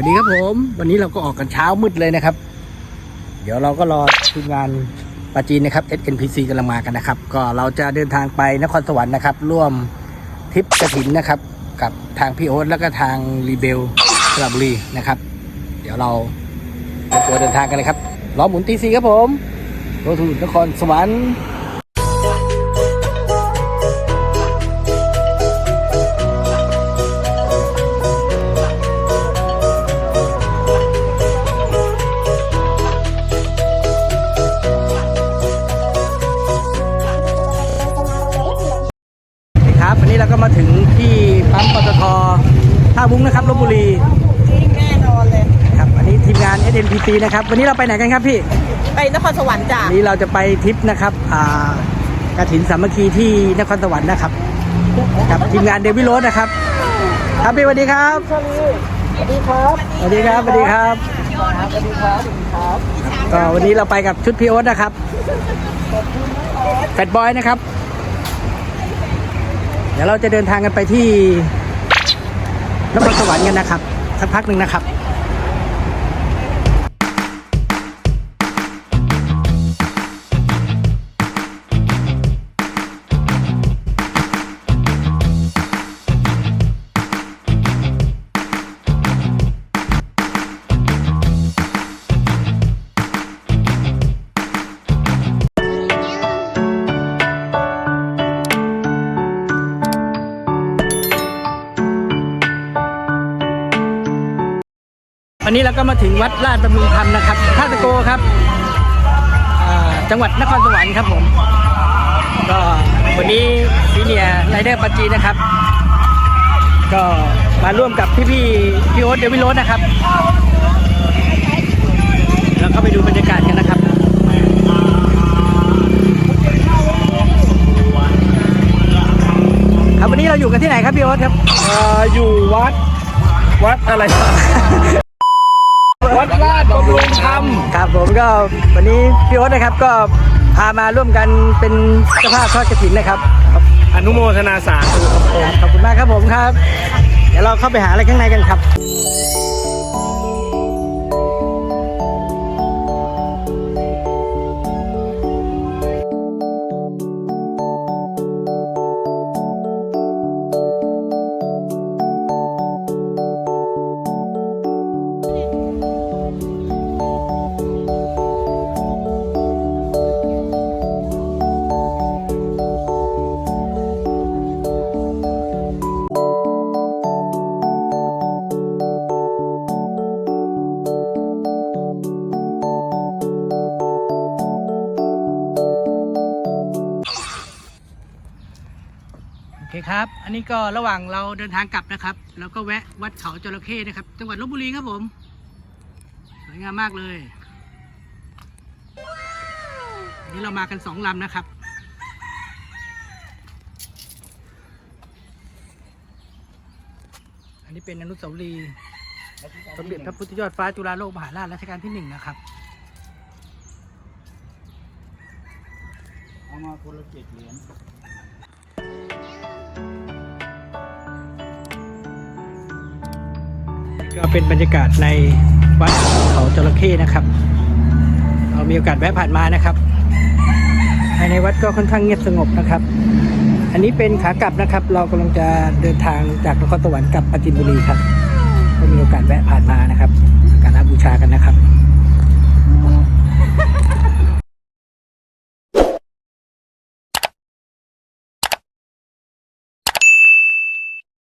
วัสดีครับผม วันนี้เราก็ออกกันเช้ามืดเลยนะครับ เดี๋ยวเราก็รอทีมงานปาจีนนะครับ SNPC กำลังมากันนะครับ ก็เราจะเดินทางไปนครสวรรค์นะครับ ร่วมทริปกระถินนะครับ กับทางพี่โอ๊ตแล้วก็ทางรีเบลสระบุรีนะครับ เดี๋ยวเราเตรียมตัวเดินทางกันเลยครับล้อหมุนตีซีครับผมโรทูนครสวรรค์ ทีมงาน SNPC นะครับ วันนี้เราไปไหนกันครับพี่ ไปนครสวรรค์จ้ะวันนี้เราจะไปทริปนะครับอ่ากระถินสามัคคีที่นครสวรรค์นะครับกับทีมงานเดวิโรสนะครับ ครับพี่สวัสดีครับ สวัสดีครับสวัสดีครับสวัสดีครับสวัสดีครับครับก็วันนี้เราไปกับชุดพี่โอ๊ตนะครับแฟตบอยนะครับ เดี๋ยวเราจะเดินทางกันไปที่นครสวรรค์กันนะครับ สักพักหนึ่งนะครับ วันนี้เราก็มาถึงวัดราชบำรุงธรรมนะครับท่าตะโกครับจังหวัดนครสวรรค์ครับผมก็วันนี้ซีเนียร์ไรเดอร์ปาจีนะครับ ก็มาร่วมกับพี่พี่พี่โอ๊ตเดวิโรสนะครับแล้วก็ไปดูบรรยากาศกันนะครับครับวันนี้เราอยู่กันที่ไหนครับพี่โอ๊ตครับออยู่วัด วัดอะไร วัดราชบำรุงธรรมครับผมก็วันนี้พี่โอ๊ตนะครับก็พามาร่วมกันเป็นเจ้าภาพทอดกระถินนะครับ อนุโมทนาสาธุครับผมขอบคุณมากครับผมครับ เดี๋ยวเราเข้าไปหาอะไรข้างในกันครับ อเคครับ อันนี้ก็ระหว่างเราเดินทางกลับนะครับ แล้วก็แวะวัดเขาจระเข้นะครับ จังหวัดลบบุรีครับผม สวยงามมากเลยอันนี้เรามากันสองลำนะครับ อันนี้เป็นอนุสาวรีย์สมเด็จพระพุทธยอดฟ้าจุฬาโลกมหาราชรัชกาลที่หนึ่งนะครับ เอามาคนละเจ็ดเหรียญ ก็เป็นบรรยากาศในวัดเขาจระเข้นะครับ เรามีโอกาสแวะผ่านมานะครับ ภายในวัดก็ค่อนข้างเงียบสงบนะครับ อันนี้เป็นขากลับนะครับ เรากำลังจะเดินทางจากนครสวรรค์กลับปราจินบุรีครับ ก็มีโอกาสแวะผ่านมานะครับ การะบูชากันนะครับ